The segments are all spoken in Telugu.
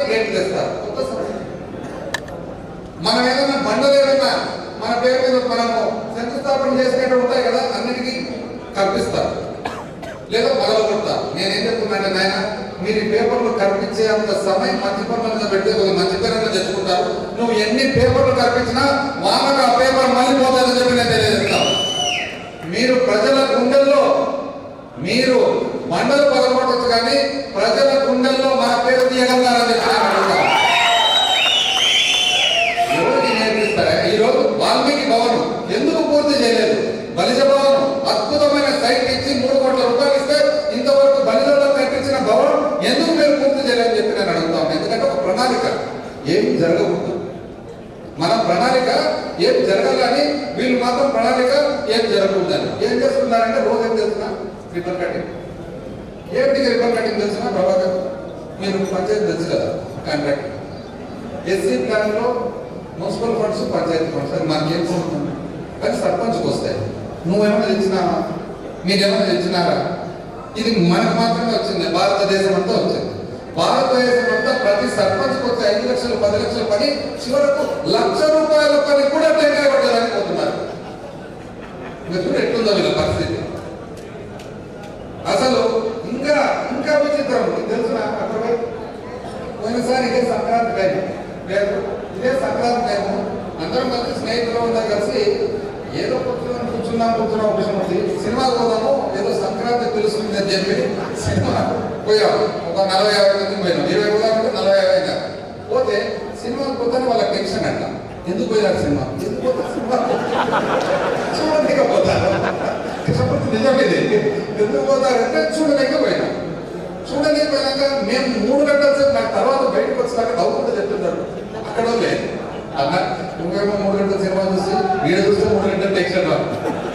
రేట్లు తెస్తారు మనం ఏదైనా బండలు ఏదైనా మన పేరు మీద మనము శంకుస్థాపన చేసినట్టు ఉంటాయి కదా అన్నిటికీ కల్పిస్తారు. లేదా పగలగొడతారు నేనేం చెప్తున్నానంటే నాయన మీరు ఈ పేపర్లు కల్పించే అంత సమయం మంచి పనుల మీద పెడితే మంచి పేరు తెచ్చుకుంటారు. నువ్వు ఎన్ని పేపర్లు కల్పించినా వానకు ఆ పేపర్ మళ్ళీ పోతుందని చెప్పి నేను తెలియజేస్తాను. మీరు ప్రజల గుండెల్లో మీరు మండలు పగలగొట్టచ్చు కానీ ప్రజల గుండెల్లో మన పేరు తీయగలరని చెప్పి ఎవరికి నేర్పిస్తారా? ఈ రోజు వాల్మీకి భవనం ఎందుకు పూర్తి చేయలేదు? బలిజ భవనం అద్భుతమైన సైట్ ఇచ్చి మూడు కోట్ల రూపాయలు ఇస్తే ఇంతవరకు బలిజలో కట్టించిన భవనం ఎందుకు మీరు పూర్తి చేయలేదని చెప్పి నేను అడుగుతాను ఎందుకంటే ఒక ప్రణాళిక ఏమి జరగకూడదు. మన ప్రణాళిక ఏం జరగాలని వీళ్ళు మాత్రం ప్రణాళిక ఏం జరగకూడదని. ఏం చేస్తున్నారంటే రోజు ఏం తెలుసునా కట్టింగ్ కటింగ్ ఏంటి రిబ్బన్ కటింగ్ తెలుసునా? ప్రభాకర్ మీరు పంచాయతీ తెలుసు కదా కాంట్రాక్ట్ ఎస్సీ ప్లాన్లో మున్సిపల్ ఫండ్స్ పంచాయతీ ఫండ్స్ అది మనకేం సంబంధం? కానీ సర్పంచ్కి వస్తాయి. నువ్వేమైనా తెచ్చినావా మీరేమైనా తెచ్చినారా? ఇది మనకు మాత్రమే వచ్చింది భారతదేశం అంతా వచ్చింది. భారతదేశం అంతా ప్రతి సర్పంచ్కి వచ్చే ఐదు లక్షలు పది లక్షలు పని చివరకు లక్ష రూపాయల పని కూడా టెంకాయ పట్టడానికి పోతున్నారు. మీరు ఎట్లుందో వీళ్ళ పరిస్థితి. అసలు ఇంకా ఇంకా విచిత్రం. మీకు తెలుసునా అక్కడ పోయినసారి ఇదే సంక్రాంతి టైం లేదు ఇదే సంక్రాంతి టైము అందరం కలిసి స్నేహితులు అందరూ కలిసి ఏదో కూర్చున్నాం కూర్చున్నాం కూర్చున్నాం ఒక ఉంది సినిమాకి పోదాము ఏదో సంక్రాంతి తెలుస్తుంది అని చెప్పి సినిమా పోయాం. ఒక నలభై యాభై మంది పోయినాం. ఇరవై పోదామంటే నలభై యాభై అయినా. పోతే సినిమాకి పోతానే వాళ్ళకి టెన్షన్ అంట. ఎందుకు పోయినారు సినిమా? ఎందుకు పోతారు సినిమా? చూడండి పోతారు కష్టపడి నిజం ఎందుకు పోతారంటే చూడలేకపోయినా చూడలేకపోయినాక మేము మూడు గంటల సేపు నాకు తర్వాత బయటకు వచ్చినాక నవ్వుకుంటూ చెప్తున్నారు అక్కడ వాళ్ళే అన్న నువ్వేమో మూడు గంటల సినిమా చూసి వీడు చూస్తే మూడు గంటల టెన్షన్ రాదు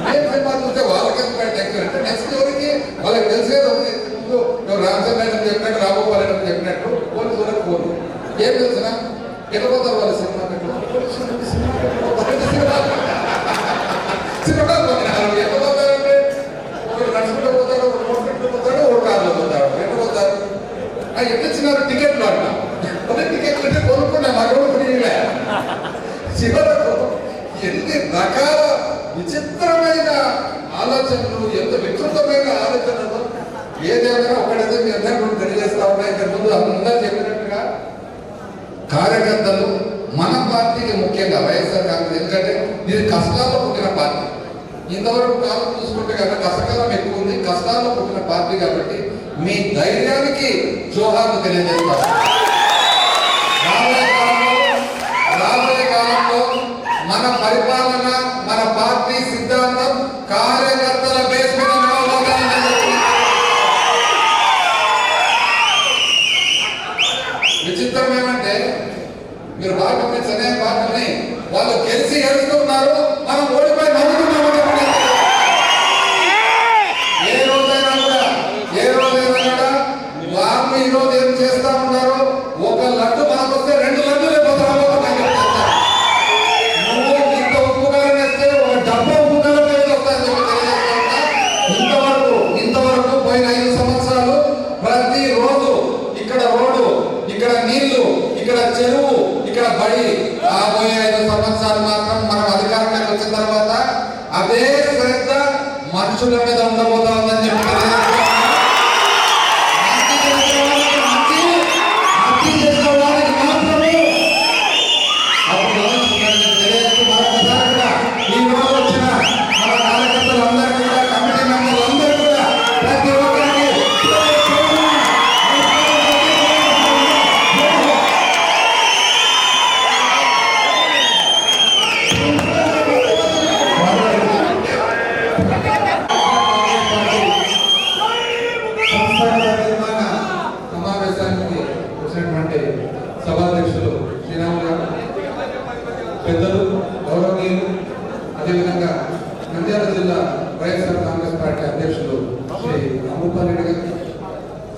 నేను సినిమా చూస్తే వాళ్ళకి టెన్షన్? అంటే నెక్స్ట్ ఎవరికి వాళ్ళకి తెలిసేది ఉంది ముందు నువ్వు చెప్పినట్టు రాబోపాలని చెప్పినట్టు పోలీసు వరకు పోరు ఏం తెలిసిన? ఎక్కడ పోతారు వాళ్ళ సినిమా సినిమా? ఆ ఎక్కడ ఇచ్చినారు టికెట్లు అంట అదే టికెట్లు అంటే కొనుక్కున్నా మరో ఫ్రీలే చివరకు ఎన్ని రకాల విచిత్రమైన ఆలోచనలు ఎంత వికృతమైన ఆలోచనలు ఏదేమైనా ఒకటైతే మీ అందరికీ కూడా తెలియజేస్తా ఉన్నాయి ఇంతకు ముందు అందరూ చెప్పినట్టుగా కార్యకర్తలు మన పార్టీకి ముఖ్యంగా వైఎస్ఆర్ కాంగ్రెస్ ఎందుకంటే ఇది కష్టాల్లో పుట్టిన పార్టీ. ఇంతవరకు కాలం చూసుకుంటే కనుక కష్టకాలం ఎక్కువ ఉంది. కష్టాల్లో పుట్టిన పార్టీ కాబట్టి మీ ధైర్యానికి జోహార్లు తెలియజేస్తారు రాబోయే కాలంలో రాబోయే కాలంలో మన పరిపాలన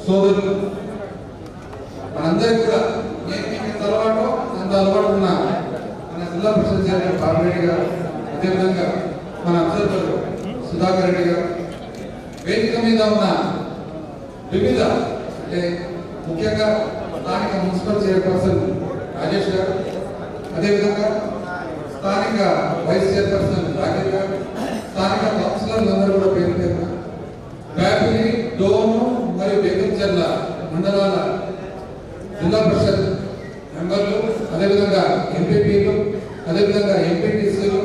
సోదరులు మనందరికీ కూడా నేను మీకు ఎంత అలవాటు అంత అలవాటు ఉన్నా మన జిల్లా పరిషత్ చైర్మన్ బాబురెడ్డి గారు అదేవిధంగా మన అభ్యర్థులు సుధాకర్ రెడ్డి గారు. వేదిక మీద ఉన్న వివిధ అంటే ముఖ్యంగా స్థానిక మున్సిపల్ చైర్పర్సన్ రాజేష్ గారు అదేవిధంగా స్థానిక వైస్ చైర్పర్సన్ రాజేష్ గారు స్థానిక కౌన్సిలర్లు అందరూ కూడా పేరు పేరున బ్యాపిలి డోను మరియు బేగంచెర్ల మండలాల జిల్లా పరిషత్ మెంబర్లు అదేవిధంగా ఎంపీపీలు అదేవిధంగా ఎంపీటీసీలు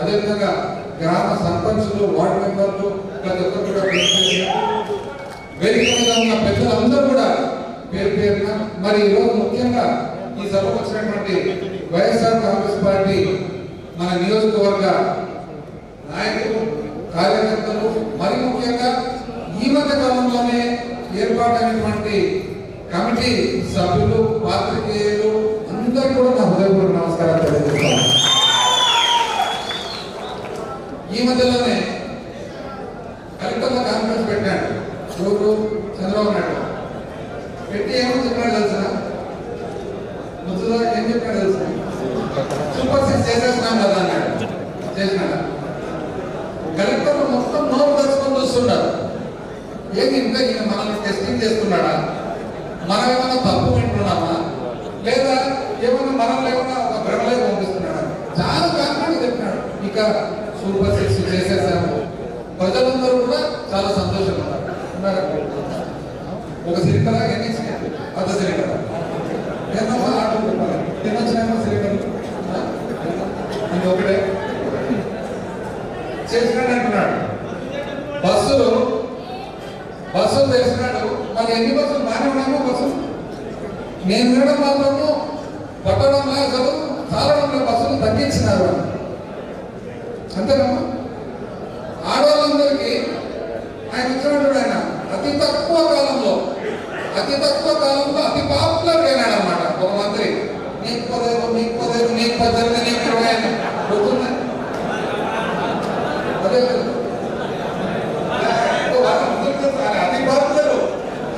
అదేవిధంగా గ్రామ సర్పంచులు వార్డు మెంబర్లు ప్రతి ఒక్కరు కూడా పేరు వేదిక మీద ఉన్న పెద్దలందరూ కూడా పేరు పేరున మరి ఈరోజు ముఖ్యంగా ఈ సభకు వచ్చినటువంటి వైఎస్ఆర్ కాంగ్రెస్ పార్టీ మన నియోజకవర్గ నాయకులు కార్యకర్తలు మరి ముఖ్యంగా ఈ మధ్య కాలంలోనే ఏర్పాటైనటువంటి కమిటీ సభ్యులు పాత్రికేయులు అందరూ కూడా నా హృదయపూర్వక నమస్కారాలు తెలియజేస్తాను. ఈ మధ్యలోనే కలెక్టర్ల కాన్ఫరెన్స్ పెట్టాడు ఎవరు? చంద్రబాబు నాయుడు. పెట్టి ఏమో చెప్పాడు తెలుసా? ముద్దులో ఏం చెప్పాడు తెలుసా? సూపర్ సిక్స్ చేసేస్తున్నాం కదా అన్నాడు. చేసినాడు? కలెక్టర్ మొత్తం నోరు తెచ్చుకొని చూస్తున్నాడు ఏంటి ఇంకా ఈయన మనల్ని టెస్టింగ్ చేస్తున్నాడా? మనం ఏమైనా తప్పు వింటున్నామా? లేదా ఏమైనా మనల్ని ఏమైనా ఒక భ్రమలే పంపిస్తున్నాడా? చాలా కారణాలు చెప్పినాడు. ఇక సూపర్ సిక్స్ చేసేసాము. ప్రజలందరూ కూడా చాలా సంతోషంగా ఉన్నారు? ఒక సిలిండర్ ఎన్ని అర్ధ సిలిండర్ ఎన్నో ఆటో చెప్పాలి ఎన్ని వచ్చినాయో సిలిండర్ ఇది ఒకటే చేసినాడు అంటున్నాడు బస్సులు బస్సులు తెలిసినాడు మరి ఎన్ని బస్సులు? బాగానే ఉన్నాము బస్సులు? నేను వినడం మాత్రం పట్టడంలో అసలు చాలడంలో బస్సులు తగ్గించినారు అని. అంతేనమ్మా ఆడవాళ్ళందరికీ ఆయన వచ్చినప్పుడు ఆయన అతి తక్కువ కాలంలో అతి తక్కువ కాలంలో అతి పాపులర్ అయినాడు అనమాట ఒక మంత్రి నీకు పదైదు నీకు పదైదు నీకు పద్దెనిమిది నీకు ఇరవై అని గుర్తుందా అదే కదా. వాళ్ళందరికీ తెలుసు, ఆయన అతి పాపులర్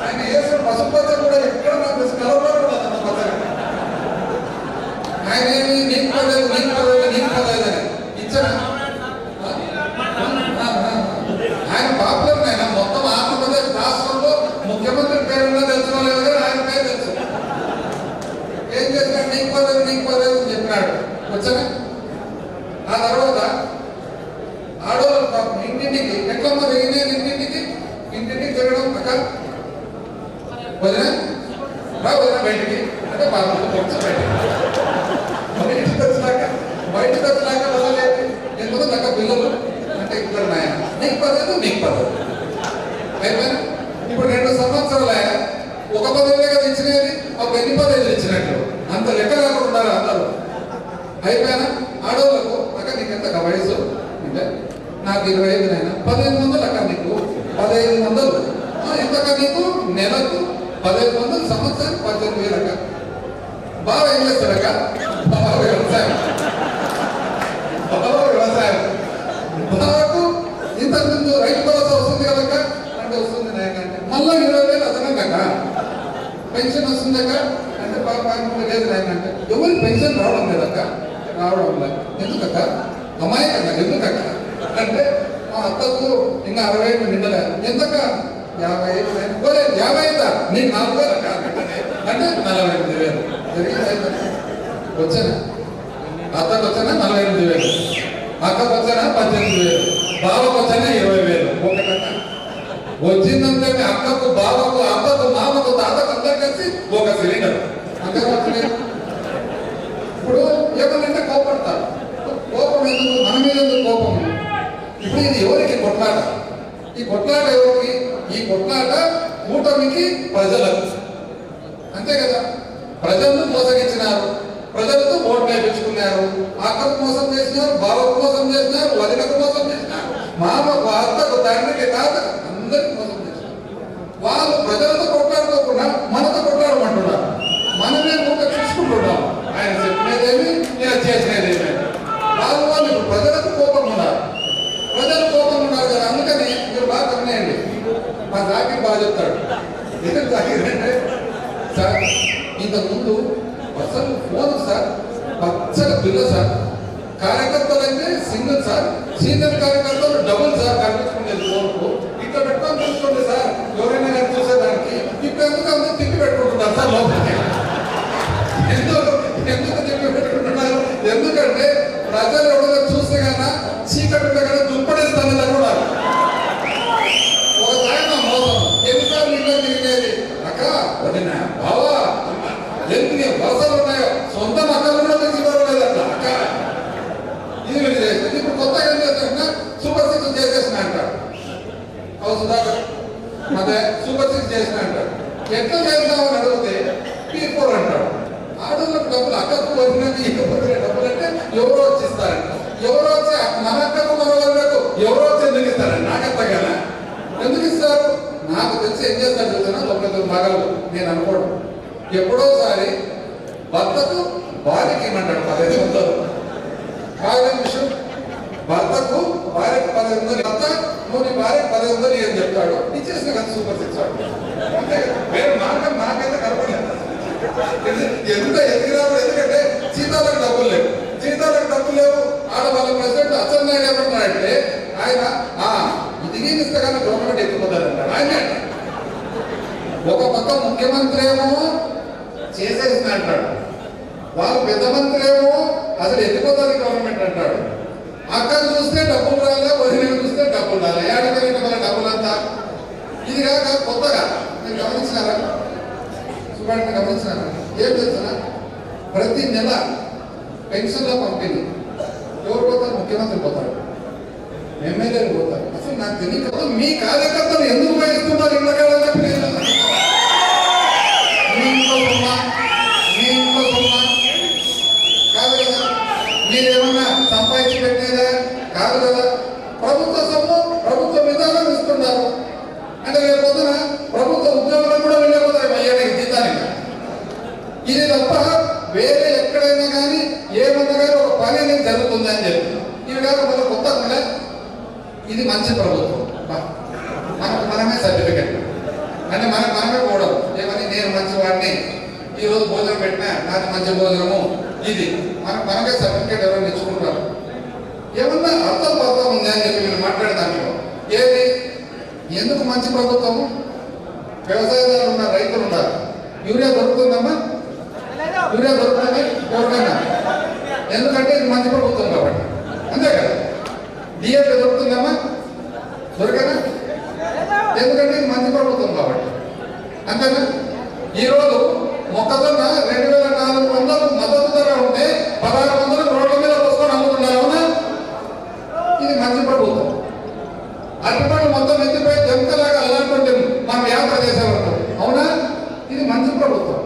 ఆయన వేసిన పసుపచ్చ కూడా ఎక్కడ నాకు కలవలో కూడా అతను పచ్చగా ఆయన ఏమి నీకు పదలేదు నీకు పదలేదు నీకు పదలేదు అని ఇచ్చారా ఆయన పాపులర్ ఆయన మొత్తం ఆంధ్రప్రదేశ్ రాష్ట్రంలో ముఖ్యమంత్రి పేరు ఉందో తెలిసిన లేదు కానీ ఆయన పేరు తెలుసు ఏం చేశాడు నీకు పదవి నీకు పదవి అని చెప్పినాడు వచ్చానా ఆ తర్వాత ఆడవాళ్ళు పాపం ఇంటింటికి ఎట్లమ్మ తిరిగినాయి ఇంటింటికి ఇంటింటికి తిరగడం అక్క వదిన రా వదిన బయటికి అంటే పాపం కొంచెం బయటికి మరి ఇంటికి వచ్చినాక బయటకు వచ్చినాక వదలేదు ఎందుకు నాకు పిల్లలు. అంటే ఇద్దరు నాయన నీకు పదవి నీకు పదవి. అయిపోయినా ఇప్పుడు రెండు సంవత్సరాలు. ఆయన ఒక పదవి కదా ఇచ్చినది ఒక ఎన్ని పదవులు ఇచ్చినట్లు అంత లెక్క లేకుండా ఉన్నారు అందరూ? అయిపోయినా ఆడవాళ్ళకు అక్క నీకు ఎంత వయసు? అంటే నాకు ఇరవై ఐదు నాయన. పదిహేను వందలు అక్క నీకు. పదహైదు వందలు. ఎంతక ఎంతక్క నీకు? నెలకు పదహైదు వందలు సంవత్సరానికి పద్దెనిమిది వేలక్క బాగా ఏం చేస్తాడక్క బాగా వ్యవసాయం. బాగా వ్యవసాయం బాగాకు ఇంతకు ముందు రైతు భరోసా వస్తుంది కదక్క అంటే వస్తుంది నాయన అంటే. మళ్ళీ ఇరవై వేలు అదనంగా పెన్షన్ వస్తుందక్క అంటే పాప లేదు నాయన అంటే. ఎవరికి పెన్షన్ రావడం లేదక్క రావడం లేదు. ఎందుకక్క అమాయకంగా ఎందుకక్క అంటే మా అత్తకు ఇంకా అరవై ఏళ్ళు నిండలే. ఎంతక యాభై ఐదు పోలే, యాభై ఐదా నీకు నాలుగు వేలు అంటే. నలభై ఎనిమిది వేలు. జరిగింది వచ్చానా? అత్తకు వచ్చానా? నలభై ఎనిమిది వేలు. అక్కకు వచ్చానా పద్దెనిమిది వేలు బావకు ఇరవై వేలు ఒకటన్నా వచ్చిందంటే అక్కకు బావకు అబ్బకు మామకు తాతకు అందరు కలిసి ఒక సిలిండర్. అంతే వచ్చినాయి ఇప్పుడు ఎవరంటే కోపడతారు? కోపం ఎందుకు? మన మీద ఎందుకు కోపం ఇప్పుడు ఇది ఎవరికి కొట్లాట? ఈ కొట్లాట ఎవరికి? ఈ కొట్లాట కూటమికి ప్రజలకు. అంతే కదా? ప్రజలను మోసగించినారు. ప్రజలతో ఓట్లు వేయించుకున్నారు అక్కకు మోసం చేసినారు బావకు మోసం చేసినారు వదినకు మోసం చేసినారు. మామకు అత్తకు తండ్రికి తాతకు అందరికి మోసం చేసినారు. వాళ్ళు ప్రజలతో కొట్లాడుకోకుండా మనతో కొట్లాడమంటున్నారు మనమే ఊక చూసుకుంటున్నాం ఆయన చెప్పినదేమి నేను చేసినదేమి వాళ్ళు వాళ్ళు ఇప్పుడు ప్రజలకు కోపం ఉన్నారు ప్రజలు కోపం ఉన్నారు కదా అందుకని మీరు బాగా గమనియండి మా జాకీర్ బాగా చెప్తాడు ఏం జాకీర్ అంటే సార్ ఇంతకుముందు అసలు ఫోన్ సార్ పచ్చగా బిల్ల సార్ కార్యకర్తలు అయితే సింగిల్ సార్. సీనియర్ కార్యకర్తలు డబుల్ సార్ కనిపించుకునేది ఫోన్కు ఇట్లా పెట్టుకొని చూసుకోండి సార్. ఎవరైనా కానీ చూసేదానికి. ఇప్పుడు ఎందుకు అందరూ తిప్పి పెట్టుకుంటున్నారు సార్ లోపలికి. ఎందుకు? ఎందుకు తిప్పి పెట్టుకుంటున్నారు? ఎందుకు ప్రజలు ఎవరైనా చూస్తే కన్నా చీకటి ఉంటే కదా దుప్పడేస్తానని అనుకున్నారు ఒక సాయంత్రం మోసం ఎన్నిసార్లు ఇంట్లో తిరిగేది అక్క వదిన బావా ఎన్ని వరుసలు ఉన్నాయో సొంత మక్కలు కూడా తెచ్చిపోలేదట అక్క ఇది వీళ్ళు చేసింది ఇప్పుడు కొత్తగా ఏం చేస్తున్నా సూపర్ సిక్స్ చేసేసిన అంటాడు అవు సుధాకర్ అదే సూపర్ సిక్స్ చేసిన అంటాడు ఎట్లా చేద్దామని అడిగితే పీర్పోర్ అంటాడు ఆడవాళ్ళకి డబ్బులు అక్కకు వదిలినది ఇకపోతే డబ్బులు అంటే ఎవరో వచ్చి ఇస్తారంట ఎవరో వచ్చి మన అక్కకు మన వాళ్ళకు ఎవరో వచ్చి ఎందుకు ఇస్తారండి నాకు అర్థం కదా ఎందుకు ఇస్తారు నాకు తెలిసి ఏం చేస్తారు చూసినా తొమ్మిది తొమ్మిది భాగాలు నేను అనుకోవడం ఎప్పుడోసారి భర్తకు భార్యకి ఇమ్మంటాడు పదహైదు వందలు కాదు విషయం భర్తకు భార్యకు పదహైదు వందలు భర్త నువ్వు నీ భార్యకు పదహైదు వందలు ఏం చెప్తాడు ఇచ్చేసిన కదా సూపర్ సిక్స్ వాడు అంతే కదా వేరే మార్గం నాకైతే కనపడలేదు ఎంత ఎదిగిరావు ఎందుకంటే జీతాలకు డబ్బులు లేవు. జీతాలకు డబ్బులు లేవు. ఆడవాళ్ళ ప్రెసిడెంట్ అచ్చెన్నాయుడు ఏమంటున్నాడంటే ఆయన ఆ ఇది ఇస్తే కానీ గవర్నమెంట్ ఎత్తిపోతారంటారు ఆయన ఒక పక్క ముఖ్యమంత్రి ఏమో చేసేసింది అంటాడు. వాళ్ళు పెద్ద మంత్రి ఏమో అసలు ఎత్తిపోతుంది గవర్నమెంట్ అంటాడు. అక్కడ చూస్తే డబ్బులు రాలే వదిలి చూస్తే డబ్బులు రాలే. ఏడాది డబ్బులు అంతా? ఇది కాక కొత్తగా. మీరు గమనించినారా? సుబ్బారెడ్డి గమనించినారా? ఏం తెలుసునా ప్రతి నెల పెన్షన్ల పంపిణీ ఎవరు పోతారు? ముఖ్యమంత్రి పోతారు ఎమ్మెల్యేలు పోతారు. అసలు నాకు తెలియదు. మీ కార్యకర్తలు ఎందుకు వహిస్తున్నారు ఇళ్ళ కాదని చెప్పి నేను అడుగుతున్నా. మీ ఇంట్లో సొమ్మ మీ ఇంట్లో సొమ్మ కాదు కదా మీరేమన్నా సంపాదించి పెట్టేదా కాదు కదా ప్రభుత్వ సొమ్ము ప్రభుత్వ విధానం ఇస్తున్నారు అంటే రేపు పొద్దున ప్రభుత్వ ఉద్యోగులకు కూడా వెళ్ళిపోతాయి అయ్యానికి జీతానికి ఇది తప్ప వేరే ఎక్కడైనా కానీ ఏమన్నా కానీ ఒక పని అనేది జరుగుతుంది అని చెప్పి ఇవి కాక మన కొత్త కూడా ఇది మంచి ప్రభుత్వం బా. మనకు మనమే సర్టిఫికెట్ అంటే మనకు మనమే పోవడం ఏమని నేను మంచి వాడిని ఈ రోజు భోజనం పెట్టినా నాది మంచి భోజనము ఇది మనకు మనమే సర్టిఫికెట్ ఎవరైనా ఇచ్చుకుంటారు ఏమన్నా అర్థం పర్థం ఉంది అని చెప్పి మీరు మాట్లాడే దాంట్లో ఏది ఎందుకు మంచి ప్రభుత్వము వ్యవసాయదారులు ఉన్నారు రైతులు ఉన్నారు యూరియా దొరుకుతుందమ్మా యూరియా దొరుకుతుంది ఎవరికైనా ఎందుకంటే ఇది మంచి ప్రభుత్వం కాబట్టి అంతే కదా డిఎఫ్ దొరుకుతుందమ్మా దొరకనా ఎందుకంటే ఇది మంచి ప్రభుత్వం కాబట్టి అంతేనా ఈరోజు మొక్కజొన్న రెండు వేల నాలుగు వందలు మద్దతు ధర ఉంటే పదహారు వందలు రోడ్ల మీద వస్తుకొని అమ్ముతున్నారు అవునా ఇది మంచి ప్రభుత్వం అరటిపండు మొత్తం ఎత్తిపోయి దెంకలాగా అల్లాడుతుంటే మనం యాత్ర చేసేవాళ్ళం అవునా ఇది మంచి ప్రభుత్వం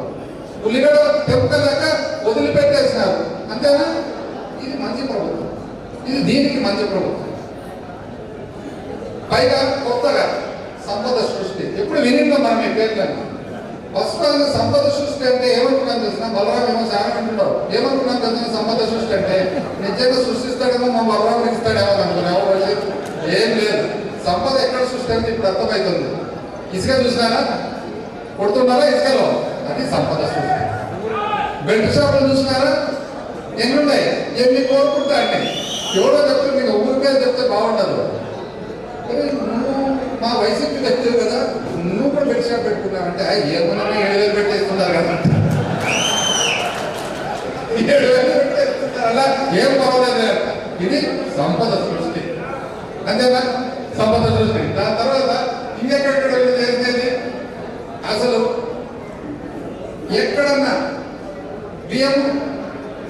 ఉల్లిగడ్డ దెంకలాక వదిలిపెట్టేసినారు అంతేనా ఇది మంచి ప్రభుత్వం ఇది దీనికి మంచి ప్రభుత్వం పైగా కొత్తగా సంపద సృష్టి ఎప్పుడు వినిందో మనం ఈ పేర్లను ఫస్ట్ సంపద సృష్టి అంటే ఏమనుకున్నాను తెలిసిన బలరాం ఏమో చాలా అంటున్నావు ఏమనుకున్నాను సంపద సృష్టి అంటే నిజంగా సృష్టిస్తాడేమో మా బలరాం ఇస్తాడేమో అనుకున్నా ఎవరు ఏం లేదు. సంపద ఎక్కడ సృష్టి అంటే ఇప్పుడు అర్థమవుతుంది ఇసుక చూసినారా? కొడుతున్నారా ఇసుకలో? అది సంపద సృష్టి. బెల్ట్ షాపులు చూసినారా? ఎన్ని ఉన్నాయి ఎన్ని కోరుకుంటా అండి ఎవరో చెప్తే మీకు ఊరికే చెప్తే బాగుండదు. నువ్వు మా వైసీపీ వ్యక్తులు కదా నువ్వు కూడా బెడ్ షాప్ పెట్టుకున్నావంటే ఏమన్నా ఏడు వేలు పెట్టేస్తున్నారు కదా. ఏడు వేలు పెట్టేస్తున్నారు అలా ఏం పర్వాలేదు. ఇది సంపద సృష్టి. అంతేనా? సంపద సృష్టి. దాని తర్వాత ఇంకెక్కడెక్కడ వెళ్ళి చేసేది అసలు ఎక్కడన్నా బియ్యం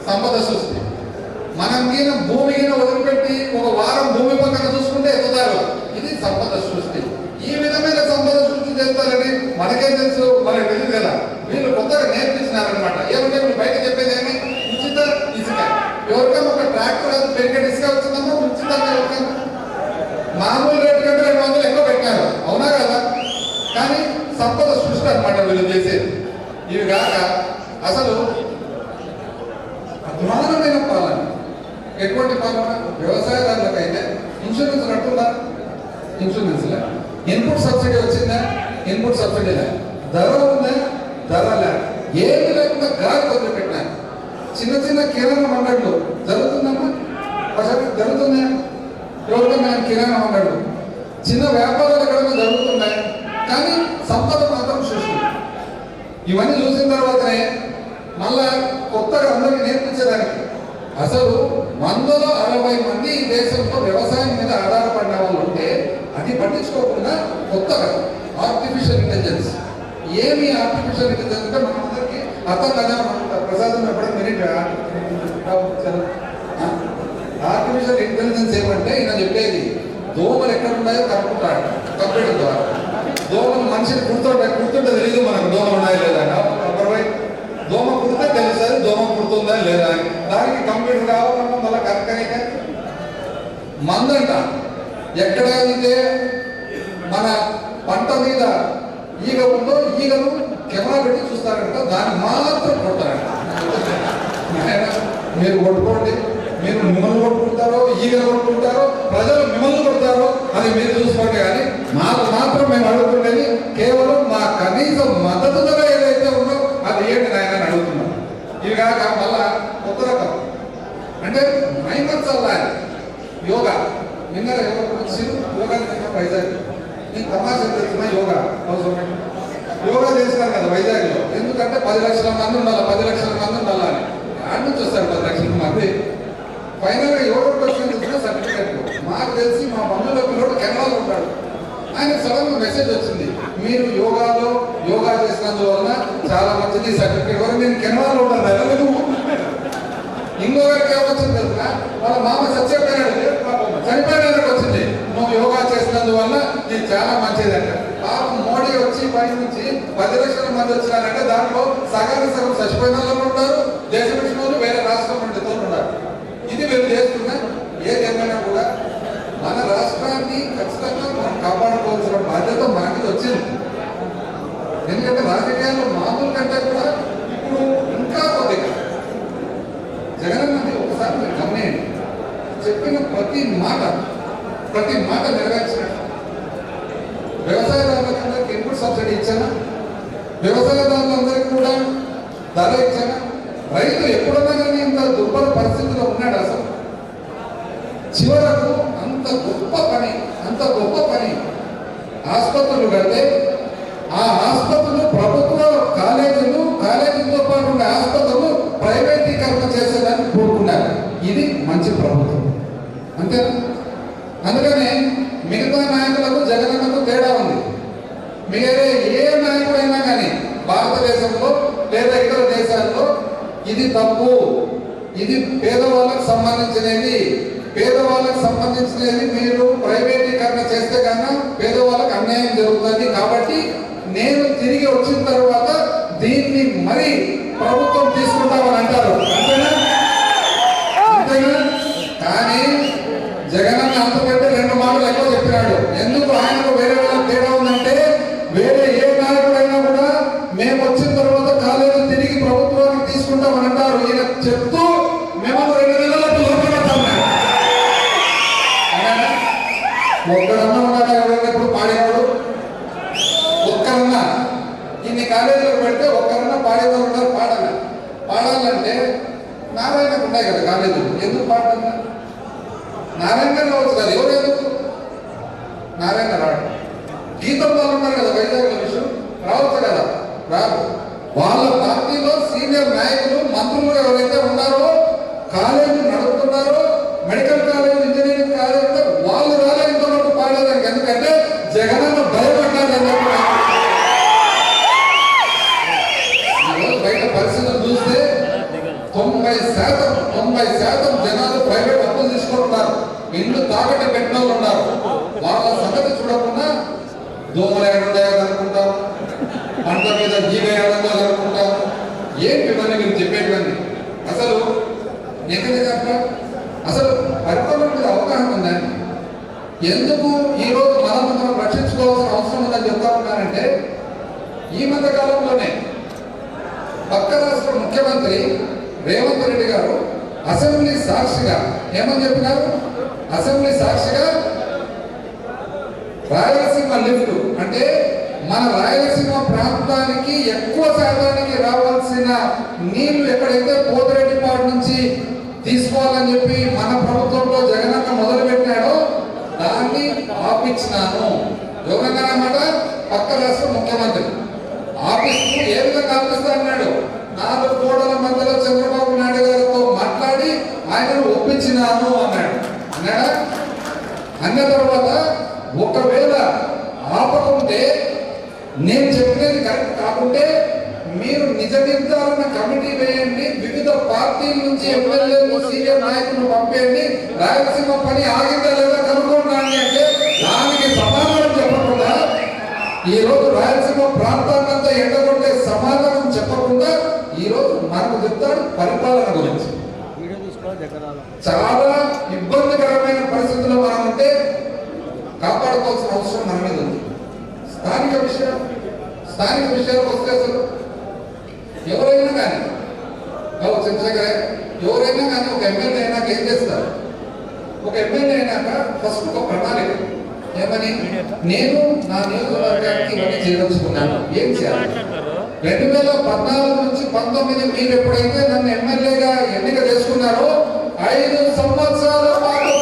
సంపద సృష్టి. మనం మీద భూమి మీద వదిలిపెట్టి ఒక వారం భూమి పక్కన చూసుకుంటే ఎత్తుతారు ఇది సంపద సృష్టి. ఈ విధమైన సంపద సృష్టి చేస్తారని మనకేం తెలుసు? మనకు తెలియదు కదా వీళ్ళు కొత్తగా నేర్పించినారనమాట ఏమంటే మీరు బయట చెప్పేది ఏమి ఉచిత ఇసుక ఎవరికైనా ఒక ట్రాక్టర్ అది పెరిగే ఇసుక వచ్చిందమ్మా ఉచితంగా ఎవరికైనా మామూలు రేటు కంటే రెండు వందలు ఎక్కువ పెట్టారు అవునా కదా కానీ సంపద సృష్టి అనమాట వీళ్ళు చేసేది ఇవి కాక అసలు అధ్వానమైన పాలన ఎటువంటి పాలన వ్యవసాయదారులకైతే ఇన్సూరెన్స్ కడుతుందా ఇన్సూరెన్స్ లే ఇన్పుట్ సబ్సిడీ వచ్చిందా? ఇన్పుట్ సబ్సిడీ లే ధర ఉందా? ధర లే ఏమి లేకుండా గాలి వదిలిపెట్టాను. చిన్న చిన్న కిరాణా మండళ్ళు జరుగుతుందమ్మా? ఒకసారి జరుగుతుందా ఎవరికైనా కిరాణా మండళ్ళు. చిన్న వ్యాపారాలు ఎక్కడ జరుగుతున్నాయి? కానీ సంపద మాత్రం సృష్టి. ఇవన్నీ చూసిన తర్వాతనే మళ్ళా కొత్తగా అందరికీ నేర్పించడానికి అసలు వందలో అరవై మంది ఈ దేశంలో వ్యవసాయం మీద ఆధారపడిన వాళ్ళు ఉంటే అది పట్టించుకోకుండా కొత్తగా ఆర్టిఫిషియల్ ఇంటెలిజెన్స్ ఏమి ఆర్టిఫిషియల్ ఇంటెలిజెన్స్ అంటే మనందరికీ అర్థం కదా? ప్రసాదం ఎప్పుడైనా మినిట్ ఆర్టిఫిషియల్ ఇంటెలిజెన్స్ ఏమంటే ఈయన చెప్పేది దోమలు ఎక్కడ ఉన్నాయో కనుక్కుంటాడు కంప్యూటర్ ద్వారా. దోమలు మనిషిని కుడుతుంటే కుడుతుంటే తెలియదు మనకు దోమలు ఉన్నాయో లేదా అప్పటివై దోమ కుడితే తెలుస్తుంది దోమ కుడుతుందా లేదా అని. దానికి కంప్యూటర్ కావాలన్నా మళ్ళీ కనుక్కనిక మందంట. ఎక్కడ అయితే మన పంట మీద ఈగ ఉందో ఈగను కెమెరా పెట్టి చూస్తారంట దాన్ని మాత్రం కొట్టారంట మీరు కొట్టుకోండి మీరు మిమ్మల్ని కొట్టుకుంటారో ఈగలు కొట్టుకుంటారో ప్రజలు మిమ్మల్ని కొడతారో అది మీరు చూసుకోండి కానీ మాకు మాత్రం మేము అడుగుతుండేది కేవలం మా కనీస మద్దతు ధర ఏదైతే ఉందో అది ఏంటి నాయన అడుగుతున్నాం. ఇవి కాక మళ్ళా కొత్త రకం. అంటే మైమత్సల్లా యోగా. నిన్న ఎవరు వచ్చి యోగా నిన్న వైజాగ్ నేను తమాషా యోగా అవసరం యోగా చేసినారు కదా వైజాగ్లో. ఎందుకంటే పది లక్షల మంది ఉండాలి పది లక్షల మంది ఉండాలి అని. ఆడ నుంచి వస్తారు పది లక్షల మంది. ఫైనల్గా యోగాకి వచ్చిన సర్టిఫికెట్ మాకు తెలిసి మా బంధువుల పిల్లడు కెనడాలో ఉంటాడు ఆయన సడన్గా మెసేజ్ వచ్చింది. మీరు యోగాలో యోగా చేసినందువలన చాలా మంచిది సర్టిఫికేట్ వరకు నేను కెనడాలో ఉంటాను. ఇంకో నువ్వు. ఇంకొకరికి ఏమొచ్చింది తెలుసా? వాళ్ళ మామ చచ్చిపోయాడు చనిపోయినానికి వచ్చింది నువ్వు యోగా చేసినందువల్ల ఇది చాలా మంచిది అంట పాపం మోడీ వచ్చి పై నుంచి పది లక్షల మంది వచ్చినారంటే దాంట్లో సగానికి సగం చచ్చిపోయిన వాళ్ళు ఉన్నారు దేశ విషయంలో వేరే రాష్ట్రం నుండి ఉన్నారు. ఇది మేము చేస్తున్న ఏ ఏమైనా కూడా మన రాష్ట్రాన్ని ఖచ్చితంగా మనం కాపాడుకోవాల్సిన బాధ్యత మనకి వచ్చింది. ఎందుకంటే రాజకీయాల్లో మామూలు కంటే కూడా ఇప్పుడు ఇంకా కొద్దిగా. జగనన్నది ఒకసారి మీరు గమనియండి. చెప్పిన ప్రతి మాట ప్రతి మాట నెరవేర్చిన వ్యవసాయదారులందరికీ ఇన్పుట్ సబ్సిడీ ఇచ్చానా? వ్యవసాయదారులందరికీ కూడా ధర ఇచ్చానా? రైతు ఎప్పుడన్నా కానీ ఇంత దుర్బల పరిస్థితిలో ఉన్నాడు అసలు? చివరకు అంత గొప్ప పని అంత గొప్ప పని ఆసుపత్రులు కడితే ఆ ఆసుపత్రులు ప్రభుత్వ కాలేజీలు కాలేజీలతో పాటు ఉండే ఆసుపత్రులు ప్రైవేటీకరణ చేసేదానికి కోరుకున్నారు. ఇది మంచి ప్రభుత్వం. అంతేనా? అందుకనే మిగతా నాయకులకు జగనన్నకు తేడా ఉంది. వేరే ఏ నాయకుడైనా కానీ భారతదేశంలో లేదా ఇతర దేశాల్లో ఇది తప్పు. ఇది పేదవాళ్ళకు సంబంధించినది. పేదవాళ్ళకు సంబంధించినది మీరు ప్రైవేటీకరణ చేస్తే కన్నా పేదవాళ్ళకు అన్యాయం జరుగుతుంది. కాబట్టి నేను తిరిగి వచ్చిన తర్వాత దీన్ని మరి ప్రభుత్వం తీసుకుంటామని అంటారు. అంతేనా అంతేనా కానీ జగనన్న అంతకంటే రెండు మాటలు ఎక్కువ చెప్పినాడు ఎందుకు ఆయనకు వేరే వాళ్ళకి తేడా ఉందంటే వేరే ఏ నాయకుడైనా కూడా మేము వచ్చిన తర్వాత కాలేజీ తిరిగి ప్రభుత్వానికి తీసుకుంటామని అంటారు ఈయన చెప్తూ మేము రెండు నెలలకు లోపడతాం ఒక్కడన్నా ఉన్నాడా ఎవరైనా ఎప్పుడు పాడేవాడు ఒక్కరన్నా ఇన్ని కాలేజీలకు పెడితే ఒక్కరన్నా పాడేవారు ఉన్నారు పాడాలి పాడాలంటే నారాయణకు ఉన్నాయి కదా కాలేజీలు ఎందుకు పాడన్నా నారాయణ గారు రావచ్చు కదా ఎవరు ఎందుకు నారాయణ రాడు గీతం వాళ్ళు ఉన్నారు కదా వైజాగ్ విషయం రావచ్చు కదా రాదు వాళ్ళ పార్టీలో సీనియర్ నాయకులు మంత్రులు ఎవరైతే ఉన్నారో కాలేజీ నడుపుతున్నారో మెడికల్ కాలేజ్ ఇంజనీరింగ్ కాలేజ్ అంటే వాళ్ళు రాలేదు ఇంతవరకు పాడేదానికి ఎందుకంటే జగనన్న భయపడ్డారు అని చెప్పి ఈరోజు బయట పరిస్థితులు చూస్తే తొంభై శాతం తొంభై శాతం జనాలు ప్రైవేట్ అప్పులు తీసుకుంటున్నారు ఇల్లు తాకట్టు పెట్టిన వాళ్ళు ఉన్నారు వాళ్ళ సంగతి చూడకుండా దోమలు ఏడుంటాయో అనుకుంటాం పంట మీద జీవ ఏడుందో అనుకుంటాం ఏంటి ఇవన్నీ మీరు చెప్పేటివన్నీ అసలు ఎందుకు కాక అసలు పరిపాలన మీద అవగాహన ఉందండి ఎందుకు ఈరోజు మనం మనం రక్షించుకోవాల్సిన అవసరం ఉందని చెప్తా ఉన్నానంటే ఈ మధ్య కాలంలోనే పక్క రాష్ట్ర ముఖ్యమంత్రి రేవంత్ రెడ్డి గారు అసెంబ్లీ సాక్షిగా ఏమని చెప్పినారు? అసెంబ్లీ సాక్షిగా రాయలసీమ లిఫ్ట్. అంటే మన రాయలసీమ ప్రాంతానికి ఎక్కువ శాతానికి రావాల్సిన నీళ్ళు ఎక్కడైతే పోతిరెడ్డిపాడు నుంచి తీసుకోవాలని చెప్పి మన ప్రభుత్వంలో జగనన్న మొదలు పెట్టాడో దాన్ని ఆపించినాను ఎవరన్నా అన్నమాట? పక్క రాష్ట్ర ముఖ్యమంత్రి. ఆపిస్తూ ఏ విధంగా ఆపిస్తా అన్నాడు? నాలుగు కోడల మధ్యలో చంద్రబాబు ఆయనను ఒప్పించినాను అన్నాడు. అన్నాడా? అన్న తర్వాత ఒకవేళ ఆపకుంటే నేను చెప్పినది కరెక్ట్ కాకుంటే మీరు నిజ నిర్ధారణ కమిటీ వేయండి వివిధ పార్టీల నుంచి ఎమ్మెల్యేలు సీనియర్ నాయకులు పంపేయండి. రాయలసీమ పని ఆగిందా లేదా కనుక్కోండి అంటే దానికి సమాధానం చెప్పకుండా ఈ రోజు రాయలసీమ ప్రాంతాన్నంతా ఎండగొట్టే సమాధానం చెప్పకుండా ఈ రోజు మనకు చెప్తాడు పరిపాలన గురించి. చాలా ఇబ్బందికరమైన పరిస్థితుల్లో మనం ఉంటే కాపాడుకోవాల్సిన అవసరం మన మీద ఉంది. స్థానిక విషయం స్థానిక విషయాలకు వస్తే అసలు ఎవరైనా కానీ బాబు చంద్రశేఖర్ ఎవరైనా కానీ ఒక ఎమ్మెల్యే అయినాక ఏం చేస్తారు? ఒక ఎమ్మెల్యే అయినాక ఫస్ట్ ఒక ప్రణాళిక. ఏమని? నేను నా నియోజకవర్గానికి ఇవన్నీ చేయదలుచుకున్నాను ఏం చేయాలి? రెండు వేల పద్నాలుగు నుంచి పంతొమ్మిది మీరు ఎప్పుడైతే నన్ను ఎమ్మెల్యేగా ఎన్నిక చేసుకున్నారో ఐదు సంవత్సరాల పాటు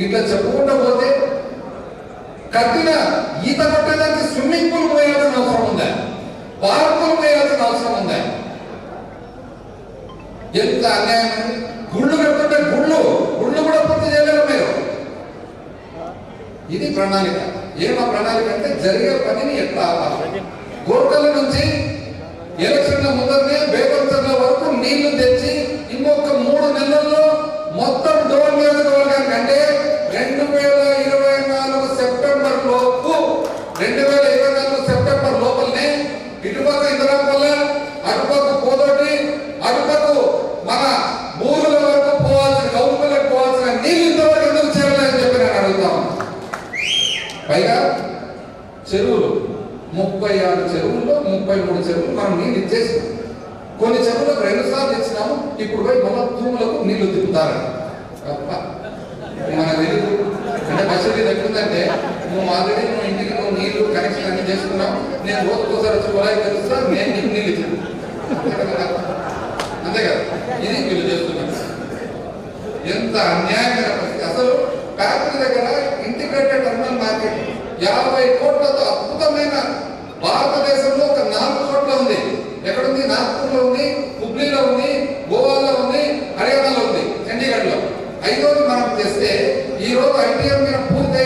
ఇట్లా చెప్పుకుంటూ పోతే కట్టిన ఈత కొట్టేదానికి స్విమ్మింగ్ పూల్ పోయాల్సిన అవసరం ఉందా? పార్కులు పోయాల్సిన అవసరం ఉందా? ఎంత అన్యాయం అండి గుళ్ళు కట్టుకుంటే గుళ్ళు గుళ్ళు కూడా పూర్తి చేయలేరు మీరు. ఇది ప్రణాళిక. ఏమో ప్రణాళిక అంటే జరిగే పనిని ఎట్లా ఆపాలి? గోర్కల నుంచి ఎలక్షన్ల ముందరనే బేగంచర్ల వరకు నీళ్ళు తెచ్చి ఇంకొక మూడు నెలల్లో మొత్తం డోర్ నియోజకవర్గానికి అంటే రెండు వేల ఇరవై నాలుగు సెప్టెంబర్ లోపు రెండు వేల ఇరవై నాలుగు సెప్టెంబర్ లోపలనే ఇటుపక్క ఇంద్రాపల్ల అటుపక్క పోదోటి అటుపక్క మన ఊరుల వరకు పోవాల్సిన గౌరవలకు పోవాల్సిన నీళ్ళు ఇంతవరకు ఎందుకు చేరలేదని చెప్పి నేను అడుగుతాం పైగా చెరువులు ముప్పై ఆరు చెరువుల్లో ముప్పై మూడు చెరువులు మనం నీళ్ళు ఇచ్చేసినాం. కొన్ని చెరువులకు రెండు సార్లు ఇచ్చినాము ఇప్పుడు పోయి మళ్ళా తూములకు నీళ్ళు తిప్పుతారు. మన తెలుగు అంటే ఫెసిలిటీ ఎట్లుందంటే నువ్వు ఆల్రెడీ నువ్వు ఇంటికి నువ్వు నీళ్ళు కనెక్షన్ అన్ని చేసుకున్నావు నేను రోజుకోసారి వచ్చి కుళాయి తెలుస్తా నేను నీకు నీళ్ళు ఇచ్చాను అంతే కదా? ఇది వీళ్ళు చేస్తున్నారు. ఎంత అన్యాయమైన పరిస్థితి. అసలు ఫ్యాక్టరీ దగ్గర ఇంటిగ్రేటెడ్ టర్మినల్ మార్కెట్ యాభై కోట్లతో అద్భుతమైన భారతదేశంలో ఒక నాలుగు కోట్ల ఉంది. ఎక్కడుంది? నాగ్పూర్లో ఉంది హుబ్లీలో ఉంది గోవాలో ఉంది హర్యానాలో ఉంది చండీగఢ్లో ఐదోది మనం చేస్తే ఈ రోజు ఐటీఎం మీద పూర్తి